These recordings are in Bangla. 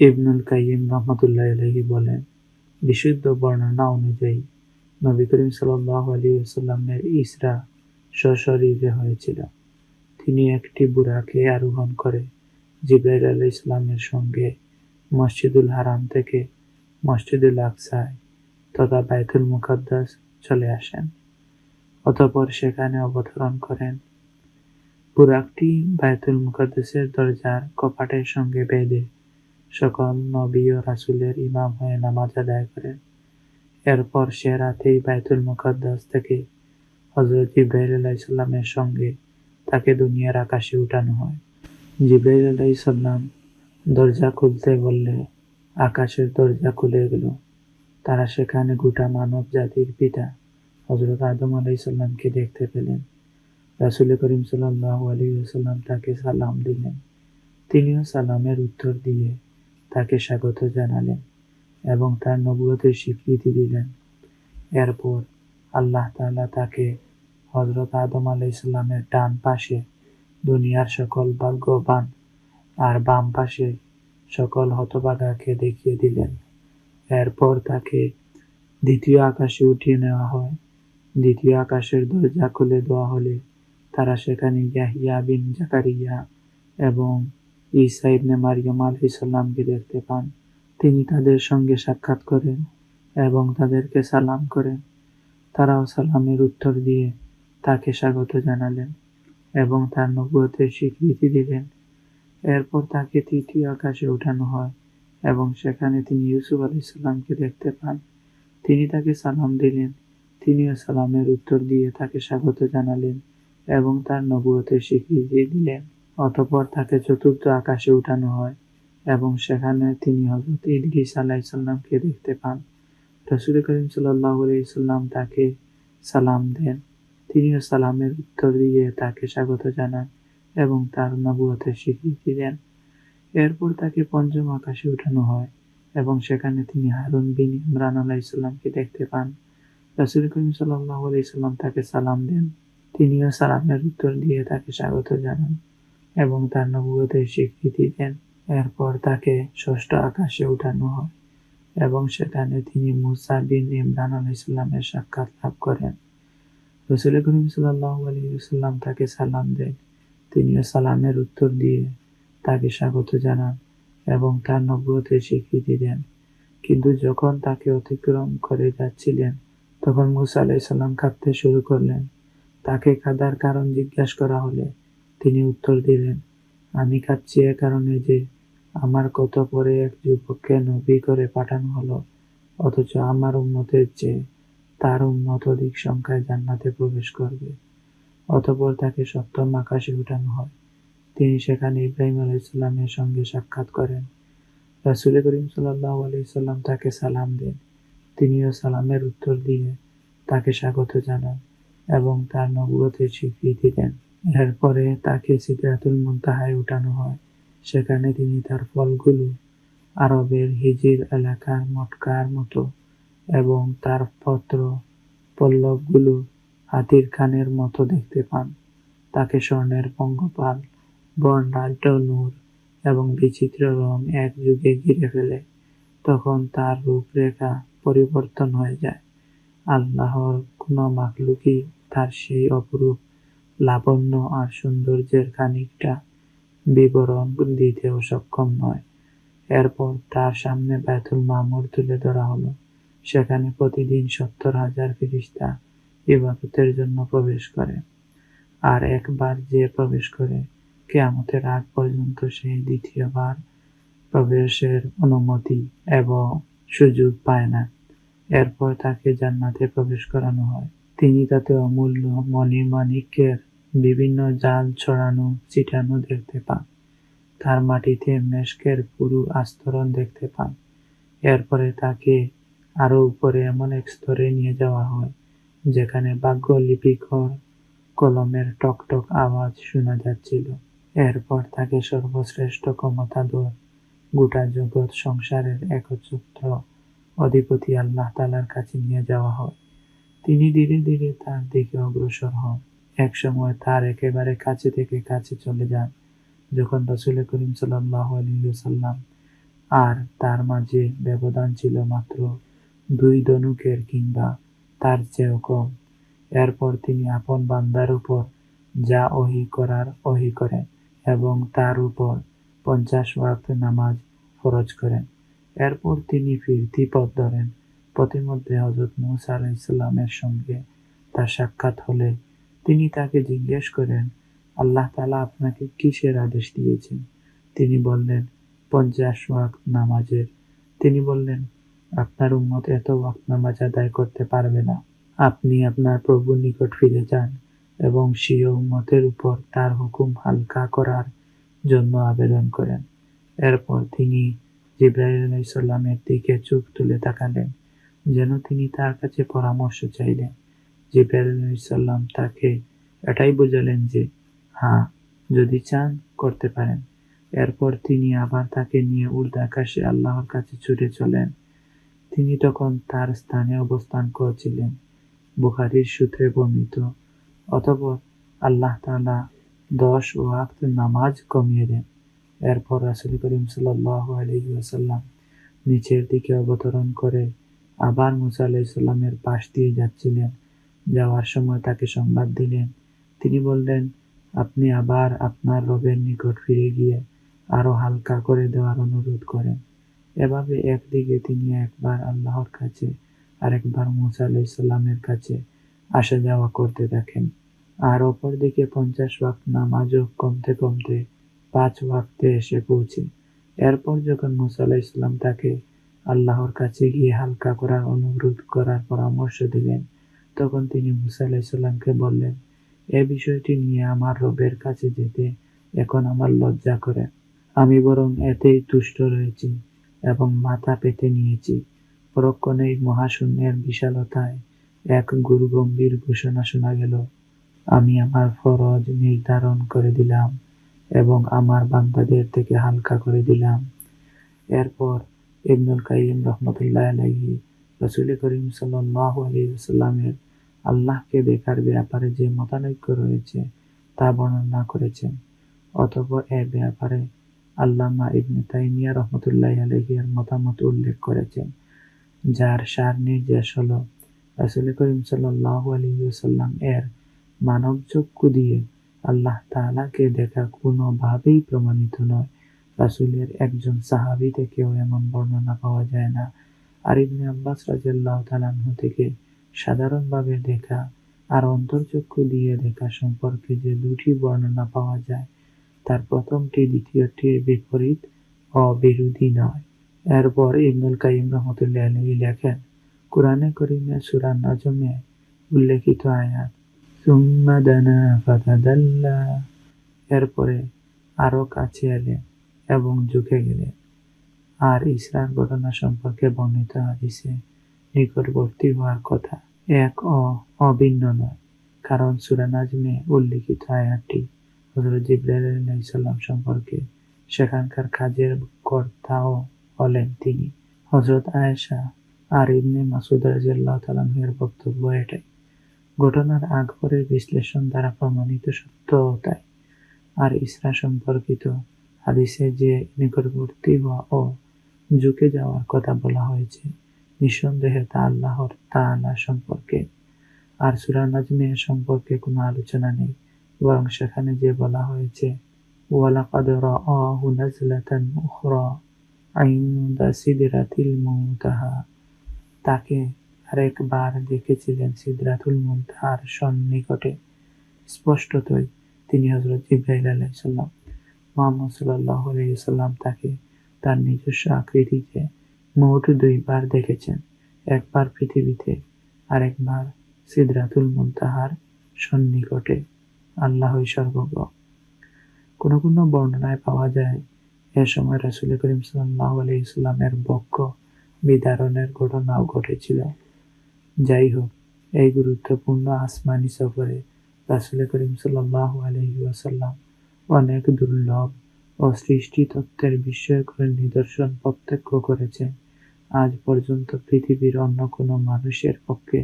ইবনুল কাইয়িম রহমতুল্লাহ আলহী বলেন, বিশুদ্ধ বর্ণনা অনুযায়ী নবী করিম সাল্লাহ আলী ইসরা সশরীরে হয়েছিল। তিনি একটি বুড়াকে আরোহণ করে জিব্রাইল আলী ইসলামের সঙ্গে মসজিদুল হারাম থেকে মসজিদুল আকসায় তথা বাইতুল মুকাদ্দাস চলে আসেন। অতঃপর সেখানে অবতরণ করেন। বুরাকটি বায়তুল মুকাদ্দাসের দরজার কপাটের সঙ্গে বেঁধে সকল নবী ও রাসুলের ইমাম হয়ে নামাজ আদায় করেন। এরপর সে রাতেই বায়তুল মুকাদ্দাস থেকে হজরত ইব্রাহিম আলাইসাল্লামের সঙ্গে তাকে দুনিয়ার আকাশে উঠানো হয়। জিব্রাইল আলাইসাল্লাম দরজা খুলতে বললে, আকাশের দরজা খুলে গেল। তারা সেখানে গোটা মানব জাতির পিতা হজরত আদম আলাইসাল্লামকে দেখতে পেলেন। রাসুল করিম সাল্লাহ আলী সাল্লাম তাকে সালাম দিলেন। তিনিও সালামের উত্তর দিয়ে তাকে স্বাগত জানালেন এবং তার নবুয়তের স্বীকৃতি দিলেন। এরপর আল্লাহ তাআলা তাকে হজরত আদম আলাইসাল্লামের ডান পাশে দুনিয়ার সকল ভাগ্যবান আর বাম পাশে সকল হতবাগাকে দেখিয়ে দিলেন। এরপর তাকে দ্বিতীয় আকাশে উঠিয়ে নেওয়া হয়। দ্বিতীয় আকাশের দরজা খুলে দেওয়া হলে তারা সেখানে ইয়াহিয়া বিন জাকারিয়া এবং ঈসা ইবনে মারিয়াম আলাইসাল্লামকে দেখতে পান। তিনি তাদের সঙ্গে সাক্ষাৎ করেন এবং তাদেরকে সালাম করেন। তারাও সালামের উত্তর দিয়ে তাকে স্বাগত জানালেন এবং তার নবুয়তের স্বীকৃতি দিলেন। এরপর তাকে তৃতীয় আকাশে উঠানো হয় এবং সেখানে তিনি ইউসুফ আলাইসাল্লামকে দেখতে পান। তিনি তাকে সালাম দিলেন, তিনিও সালামের উত্তর দিয়ে তাকে স্বাগত জানালেন এবং তার নবুয়তের স্বীকৃতি দিলেন। অতপর তাকে চতুর্থ আকাশে উঠানো হয় এবং সেখানে তিনি হজরত ইদরিস আলাইসাল্লামকে দেখতে পান। রসুল করিম সাল্লাহ সাল্লাম তাকে সালাম দেন। তিনিও সালামের উত্তর দিয়ে তাকে স্বাগত জানান এবং তার নবুয়তের স্বীকৃতি দেন। এরপর তাকে পঞ্চম আকাশে উঠানো হয় এবং সেখানে তিনি হারুন বিন ইমরান আলাইসাল্লামকে দেখতে পান। রসুল করিম সাল্লাহ সাল্লাম তাকে সালাম দেন। তিনিও সালামের উত্তর দিয়ে তাকে স্বাগত জানান। এবং তার নবুয়তের স্বীকৃতি দেন। এরপর তাকে ষষ্ঠ আকাশে উঠানো হয় এবং সেখানে তিনি মুসা বিন ইমরান আল ইসলামের সাক্ষাৎ লাভ করেন। রসুল করিম সাল্লাহ তাকে সালাম দেন। তিনিও সালামের উত্তর দিয়ে তাকে স্বাগত জানান এবং তার নবুয়তের স্বীকৃতি দেন। কিন্তু যখন তাকে অতিক্রম করে যাচ্ছিলেন, তখন মুসা আলাইসাল্লাম কাঁদতে শুরু করলেন। তাকে কাদার কারণ জিজ্ঞাসা করা হলে তিনি উত্তর দিলেন, আমি কাঁদছি এ কারণে যে আমার কত পরে এক যুবককে নবী করে পাঠানো হলো, অথচ আমার উন্মতের চেয়ে তার উন্মত অধিক সংখ্যায় জান্নাতে প্রবেশ করবে। অতপর তাকে সপ্তম আকাশে উঠানো হয়। তিনি সেখানে ইব্রাহিম আলাইসাল্লামের সঙ্গে সাক্ষাৎ করেন। রাসুল করিম সাল্লাহ আলাইসাল্লাম তাকে সালাম দেন। তিনিও সালামের উত্তর দিয়ে তাকে স্বাগত জানান এবং তার নবুয়তের স্বীকৃতি দেন। এরপরে তাকে সিদ্ধাতুল মুন্তাহায় উঠানো হয়। সেখানে তিনি তার ফলগুলো আরবের হিজির এলাকার মটকার মতো এবং তার পত্র পল্লবগুলো হাতির খানের মতো দেখতে পান। তাকে স্বর্ণের পঙ্গপাল বর্ণাঢ্য নূর এবং বিচিত্র রং এক যুগে ঘিরে ফেলে। তখন তার রূপরেখা পরিবর্তন হয়ে যায়। আল্লাহর কোনো মাকলুকি তার সেই অপরূপ লাবণ্য আর সৌন্দর্যের খানিকটা বিবরণ দিতেও সক্ষম নয়। এরপর তার সামনে ব্যথুল মামুর তুলে ধরা হলো। সেখানে প্রতিদিন সত্তর হাজার ফিরিস্তা ইবাদতের জন্য প্রবেশ করে। আর একবার যে প্রবেশ করে, কেয়ামতের আগ পর্যন্ত সেই দ্বিতীয়বার প্রবেশের অনুমতি এবং সুযোগ পায় না। এরপর তাকে জান্নাতে প্রবেশ করানো হয়। তিনি তাতে অমূল্য মণি মানিক্যের বিভিন্ন জাল ছড়ানো, ছিটানো দেখতে পান। তার মাটিতে মেশকের পুরু আস্তরণ দেখতে পান। এরপরে তাকে আরও উপরে এমন এক স্তরে নিয়ে যাওয়া হয়, যেখানে বাক্য লিপিকর কলমের টকটক আওয়াজ শোনা যাচ্ছিল। এরপর তাকে সর্বশ্রেষ্ঠ ক্ষমতাধর গোটা জগৎ সংসারের একচ্ছত্র অধিপতি আল্লাহ তালার কাছে নিয়ে যাওয়া হয়। তিনি ধীরে ধীরে তার দিকে অগ্রসর হন। এক সময় তার একেবারে কাছে থেকে কাছে চলে যান, যখন রসুল করিম সাল্লাহ আর তার মাঝে ব্যবধান ছিল মাত্র দুই ধনুকের কিংবা তার চেয়েও কম। এরপর তিনি আপন বান্দার উপর যা ওহি করার ওহি করেন এবং তার উপর পঞ্চাশ ওয়াক্ত নামাজ ফরজ করেন। এরপর তিনি ফিরতি পথ ধরেন। প্রতিমধ্যে হজরত মুসা আলাইসাল্লামের সঙ্গে তার সাক্ষাৎ হলে তিনি তাকে জিজ্ঞেস করেন, আল্লাহ তালা আপনাকে কিসের আদেশ দিয়েছেন? তিনি বললেন, পঞ্চাশ ওয়াক্ত নামাজের। তিনি বললেন, আপনার উম্মত এত ওয়াক্ত নামাজ আদায় করতে পারবে না। আপনি আপনার প্রভুর নিকট ফিরে যান এবং স্বীয় উম্মতের উপর তার হুকুম হালকা করার জন্য আবেদন করেন। এরপর তিনি জিব্রাহিল আলাইসাল্লামের দিকে চোখ তুলে তাকালেন, যেন তিনি তার কাছে পরামর্শ চাইলেন। আলাইসাল্লাম তাকে এটাই বোঝালেন যে হ্যাঁ যদি চান, করতে পারেন। এরপর তিনি আবার তাকে নিয়ে উর্দ আকাশে আল্লাহর কাছে ছুটে চলেন। তিনি তখন তার স্থানে অবস্থান করছিলেন, বুখারির সূত্রে বর্ণিত। অতপর আল্লাহ তালা দশ ও আক্ত নামাজ কমিয়ে দেন। এরপর রাসুল করিম সাল্লাহ আলহিহাসাল্লাম নিচের দিকে অবতরণ করে আবার মুসা আলাইসাল্লামের পাশ দিয়ে যাচ্ছিলেন। যাওয়ার সময় তাকে সংবাদ দিলেন। তিনি বললেন, আপনি আবার আপনার রবের নিকট ফিরে গিয়ে আরও হালকা করে দেওয়ার অনুরোধ করেন। এভাবে একদিকে তিনি একবার আল্লাহর কাছে, আরেকবার মুসা আলাইসাল্লামের কাছে আসা যাওয়া করতে থাকেন। আর অপরদিকে পঞ্চাশ ওয়াক্ত নামাজও কমতে কমতে পাঁচ ওয়াক্তে এসে পৌঁছে। এরপর যখন মুসা আলাহ ইসলাম তাকে আল্লাহর কাছে গিয়ে হালকা করার অনুরোধ করার পরামর্শ দিলেন তখন তিনি মুসা আলাহ ইসলামকে বললেন, এ বিষয়টি নিয়ে আমার রবের কাছে যেতে এখন আমার লজ্জা করে। আমি বরং এতেই তুষ্ট রয়েছি এবং মাথা পেতে নিয়েছি। পরক্ষণে মহাশূন্যের বিশালতায় এক গুরু গম্ভীর ঘোষণা শোনা গেল, আমি আমার ফরজ নির্ধারণ করে দিলাম এবং আমার বান্দাদের থেকে হালকা করে দিলাম। এরপর ইবনুল কাইম রহমতুল্লাহ আলাইহি, রসুল করিম সাল্লাহ আলী আল্লাহকে দেখার ব্যাপারে যে মতানৈক্য রয়েছে, তা বর্ণনা করেছেন অতপর এ ব্যাপারে আল্লামা ইবনে তাইমিয়া রহমতুল্লাহ আলহিয়ার মতামত উল্লেখ করেছেন, যার সার নির্দেশ হল, রাসুল করিম সাল্লাহ আলহিউসাল্লাম এর মানব চক্ষু দিয়ে আল্লাহ তালাকে দেখা কোনোভাবেই প্রমাণিত নয়। রাসুলের একজন সাহাবি থেকেও এমন বর্ণনা পাওয়া যায় না। আর ইবনে আব্বাস রাজিয়াল্লাহ তালাহ থেকে সাধারণভাবে দেখা আর অন্তর্চক্ষু দিয়ে দেখা সম্পর্কে যে দুটি বর্ণনা পাওয়া যায়, তার প্রথমটি দ্বিতীয়টির বিপরীত অবিরোধী নয়। এরপর ইবনুল কাইম রহমতুল্লাহ আলী লেখেন, কোরআনে করিমে সুরান নজমে উল্লেখিত আয়াত দানা এরপরে আরও কাছে এলেন এবং ঝুঁকে গেলেন। আর ইসরার ঘটনা সম্পর্কে বর্ণিত হাদিসে নিকটবর্তী হওয়ার কথা এক অ অভিন্ন নয়। কারণ সুরানাজমে উল্লিখিত আয়াতটি হজরত জিব্রাইসাল্লাম সম্পর্কে সেখানকার কাজের কর্তাও হলেন তিনি। হজরত আয়েশা আর ইবনে মাসুদ রাজিয়াল্লাহ তালামের বক্তব্য এটাই। ঘটনার আগ পরের বিশ্লেষণ দ্বারা প্রমাণিত সত্য তাই আর ইসরা সম্পর্কিত হাদিসে যে নিকটবর্তী হওয়া ও ঝুঁকে যাওয়ার কথা বলা হয়েছে নিঃসন্দেহে তা আল্লাহর তাআলা সম্পর্কে। আর সুরা নাজমে সম্পর্কে কোনো আলোচনা নেই। বরং সেখানে যে বলা হয়েছে, ওয়ালাকাদ রাআহু নাজলাতান উখরা আইন্দা সিদরাতিল মুনতাহা। তাকে আরেকবার দেখেছিলেন সিদরাতুল মুনতাহার সন্নিকটে। স্পষ্টতই তিনি হজরত ইব্রাহিম আলাইসাল্লাম মোহাম্মদ সাল্লাহ আলাইসাল্লাম তাকে তার নিজস্ব আকৃতিতে মোট দুইবার দেখেছেন, একবার পৃথিবীতে আরেকবার সিদরাতুল মুনতাহার সন্নিকটে। আল্লাহই সর্বজ্ঞ। কোনো কোনো বর্ণনায় পাওয়া যায়, এ সময় রাসুল করিম সাল্লাহ আলি ইসলামের বক্ষ বিদারণের ঘটনাও ঘটেছিল। যাই হোক, এই গুরুত্বপূর্ণ আসমানি সফরে রাসুল করিম সাল্লাহ আলহিউসাল্লাম অনেক দুর্লভ ও সৃষ্টি তত্ত্বের বিস্ময়কর নিদর্শন প্রত্যক্ষ করেছে। আজ পর্যন্ত পৃথিবীর অন্য কোনো মানুষের পক্ষে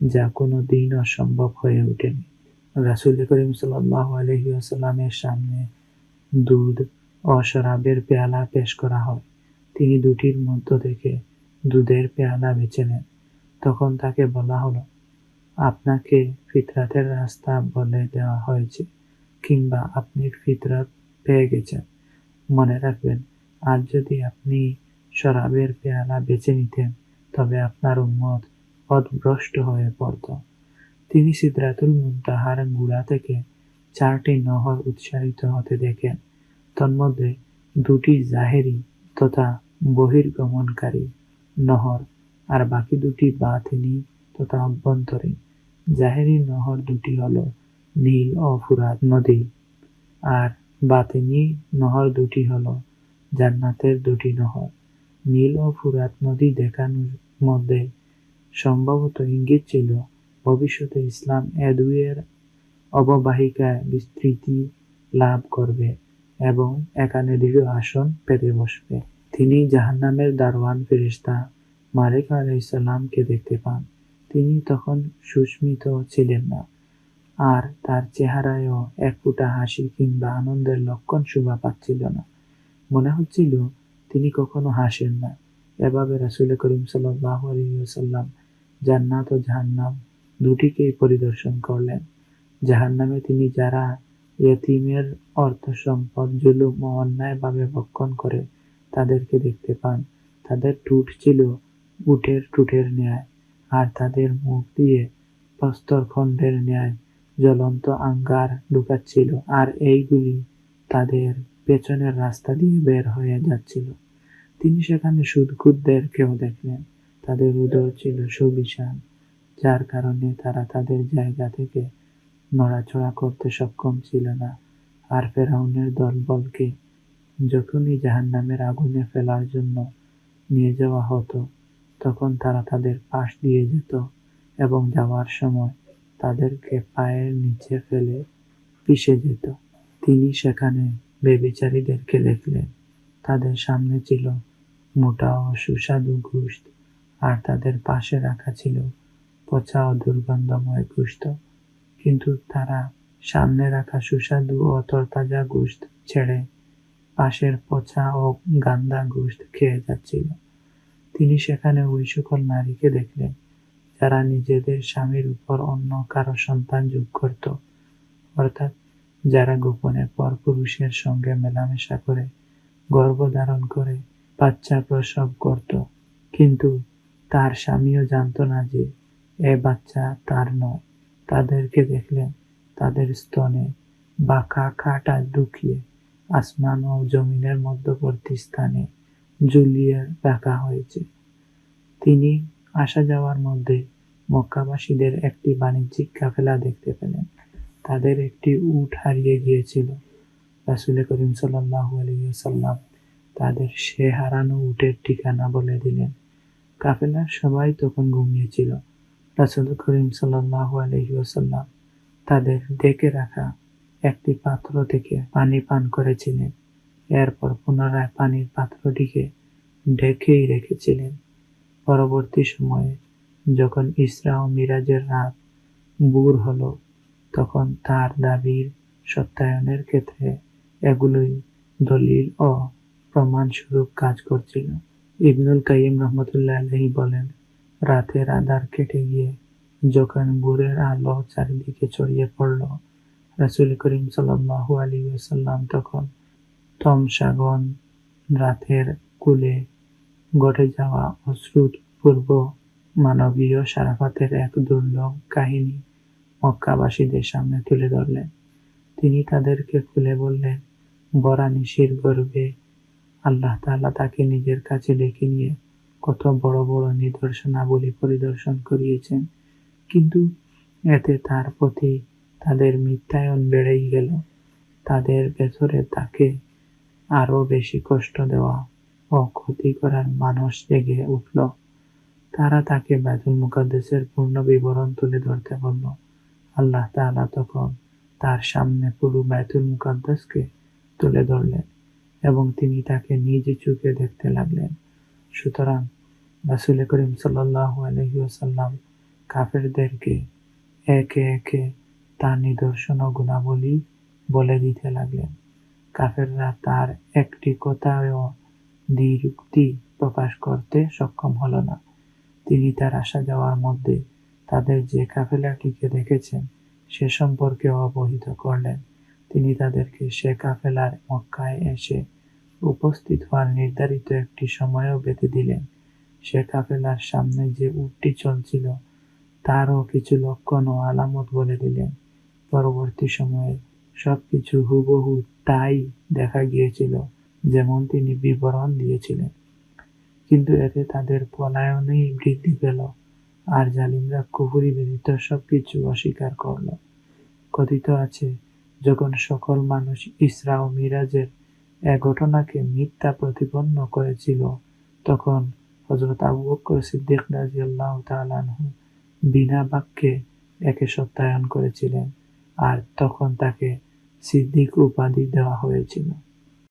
যা কোনো দিন অসম্ভব হয়ে ওঠেনি। রাসুল করিম সাল্লাহ আলহিউসাল্লামের সামনে দুধ ও শরাবের পেয়ালা পেশ করা হয়। তিনি দুটির মধ্য থেকে দুধের পেয়ালা বেছে নেন। তখন তাকে বলা হলো, আপনাকে ফিতরাতের রাস্তা বলে দেওয়া হয়েছে কিংবা আপনি ফিতরাত পেয়ে গেছেন। মনে রাখবেন আজ যদি আপনি শরাবের পেয়ালা বেছে নিতেন, তবে আপনার উন্মত পথভ্রষ্ট হয়ে পড়ত। তিনি সিদ্রাতুল মুন্তাহার গুড়া থেকে চারটি নহর উৎসাহিত হতে দেখেন। তন্মধ্যে দুটি জাহেরি তথা বহির্গমনকারী নহর আর বাকি দুটি বাতিনি তথা অভ্যন্তরীণ। জাহেরি নহর দুটি হল নীল ও ফুরাত নদী। আর বাতিনি নহর দুটি হল, জান্নাতের দুটি নহর। নীল ও ফুরাত নদী দেখানোর মধ্যে সম্ভবত ইঙ্গিত ছিল, ভবিষ্যতে ইসলাম এ দুইয়ের অববাহিকায় বিস্তৃতি লাভ করবে এবং এখানে দৃঢ় আসন পেতে বসবে। তিনি জাহান্নামের দারওয়ান ফেরিস্তা মালিক আলাইসাল্লামকে দেখতে পান। তিনি তখন সুস্মিত ছিলেন না। আর তার চেহারায়ও এক ফুটা হাসি কিংবা আনন্দের লক্ষণ শোভা পাচ্ছিল না। মনে হচ্ছিল তিনি কখনো হাসেন না। এভাবে রাসুল করিম সাল্লাহ আলহিউসাল্লাম জান্নাত ও জাহান্নাম দুটিকেই পরিদর্শন করলেন। জাহান্নামে তিনি যারা ইয়তিমের অর্থ সম্পদ জুলুম ও অন্যায়ভাবে ভক্ষণ করে তাদেরকে দেখতে পান, তাদের টুট ছিল উটের টুটের ন্যায় আর তাদের মুখ দিয়ে প্রস্তরখণ্ডের ন্যায় জ্বলন্ত আঙ্গার ঢুকাচ্ছিল আর এইগুলি তাদের পেছনের রাস্তা দিয়ে বের হয়ে যাচ্ছিল। তিনি সেখানে কেউ দেখলেন। তাদের উদর ছিল সুবিশাল, যার কারণে তারা তাদের জায়গা থেকে নড়াচড়া করতে সক্ষম ছিল না আর ফেরাউনের দলবলকে যখনই জাহান নামের আগুনে ফেলার জন্য নিয়ে যাওয়া হতো, তখন তারা তাদের পাশ দিয়ে যেত এবং যাওয়ার সময় তাদেরকে পায়ের নিচে ফেলে পিষে যেত তিনি সেখানে বেবিচারীদেরকে দেখলেন। তাদের সামনে ছিল মোটা ও সুস্বাদু গোষ্ঠ আর তাদের পাশে রাখা ছিল পচা ও দুর্গন্ধময় গোষ্ঠ কিন্তু তারা সামনে রাখা সুস্বাদু ও তরতাজা গোষ্ঠ ছেড়ে পাশের পচা ও গান্দা গোষ্ঠ খেয়ে যাচ্ছিল। তিনি সেখানে ওই সকল নারীকে দেখলেন। যারা নিজেদের স্বামীর উপর অন্য কারও সন্তান যোগ করত। অর্থাৎ যারা গোপনে পর পুরুষের সঙ্গে মেলামেশা করে গর্ভধারণ করে, বাচ্চা প্রসব করত। কিন্তু তার স্বামীও জানত না যে এ বাচ্চা তার নয়। তাদেরকে দেখলেন তাদের স্তনে বাঁকা কাটা ঢুকিয়ে আসমান ও জমিনের মধ্যবর্তী স্থানে ঝুলিয়ে রাখা হয়েছে। তিনি আসা যাওয়ার মধ্যে মক্কাবাসীদের একটি বাণিজ্যিক কাফেলা দেখতে পেলেন। তাদের একটি উট হারিয়ে গিয়েছিল। রাসুল করিম সাল্লাহ আলহিসাল্লাম তাদের সে হারানো উটের ঠিকানা বলে দিলেন। কাফেলার সবাই তখন ঘুমিয়েছিল। রাসুল করিম সাল্লাহ আলহিউসাল্লাম তাদের ডেকে রাখা একটি পাত্র থেকে পানি পান করেছিলেন। এরপর পুনরায় পানির পাত্রটিকে ঢেকেই রেখেছিলেন। পরবর্তী সময়ে যখন ইসরা ও মিরাজের রাত বুর হলো, তখন তার দাবির সত্যায়নের ক্ষেত্রে এগুলোই দলিল ও প্রমাণস্বরূপ কাজ করছিল। ইবনুল কাইম রহমতুল্লাহ আলহী বলেন, রাতের আধার কেটে গিয়ে যখন ভোরের আলো চারিদিকে ছড়িয়ে পড়ল, রাসুল করিম সাল্লাহু আলী সাল্লাম তখন তমসাগন রাতের কুলে ঘটে যাওয়া অশ্রুত পূর্ব মানবীয় সারাফাতের এক দুর্লভ কাহিনী মক্কাবাসীদের সামনে তুলে ধরলেন। তিনি তাদেরকে খুলে বললেন, বরা নিশির গর্বে আল্লাহ তাআলা তাকে নিজের কাছে ডেকে নিয়ে কত বড় বড় নিদর্শনাবলী পরিদর্শন করিয়েছেন। কিন্তু এতে তার প্রতি তাদের মিথ্যায়ন বেড়েই গেল। তাদের ভেতরে তাকে আরও বেশি কষ্ট দেওয়া ও ক্ষতি করার মানুষ জেগে উঠল। তারা তাকে বাইতুল মুকাদ্দেসের পূর্ণ বিবরণ তুলে ধরতে বলল, আল্লাহ তাআলা তখন তার সামনে পুরো বাইতুল মুকাদ্দাসকে তুলে ধরলেন এবং তিনি তাকে নিজ চোখে দেখতে লাগলেন। সুতরাং রাসুল করিম সাল্লাহ আলহিউসাল্লাম কাফেরদেরকে একে একে তার নিদর্শন ও গুণাবলী বলে দিতে লাগলেন। কাফেররা তার একটি কথাও দ্বিরুক্তি প্রকাশ করতে সক্ষম হল না। তিনি তার আসা যাওয়ার মধ্যে তাদের যে কাফেলাটিকে দেখেছেন, সে সম্পর্কে অবহিত করলেন। তিনি তাদেরকে সে কাফেলার মক্কায় এসে উপস্থিত হওয়ার নির্ধারিত একটি সময়ও বেঁধে দিলেন। সে কাফেলার সামনে যে উটটি চলছিল, তারও কিছু লক্ষণ ও আলামত বলে দিলেন। পরবর্তী সময়ে সবকিছু হুবহু তাই দেখা গিয়েছিল। যেমন তিনি বিবরণ দিয়েছিলেন। কিন্তু এতে তাদের পলায়নেই বৃদ্ধি পেল আর জালিমরা কুফুরি ব্যতীত সবকিছু অস্বীকার করল। কথিত আছে, যখন সকল মানুষ ইসরা ও মিরাজের এ ঘটনাকে মিথ্যা প্রতিপন্ন করেছিল, তখন হজরত আবু বকর সিদ্দিক রাজিয়াল্লাহ তালানহু বিনা বাক্যে একে সত্যায়ন করেছিলেন, আর তখন তাকে সিদ্দিক উপাধি দেওয়া হয়েছিল।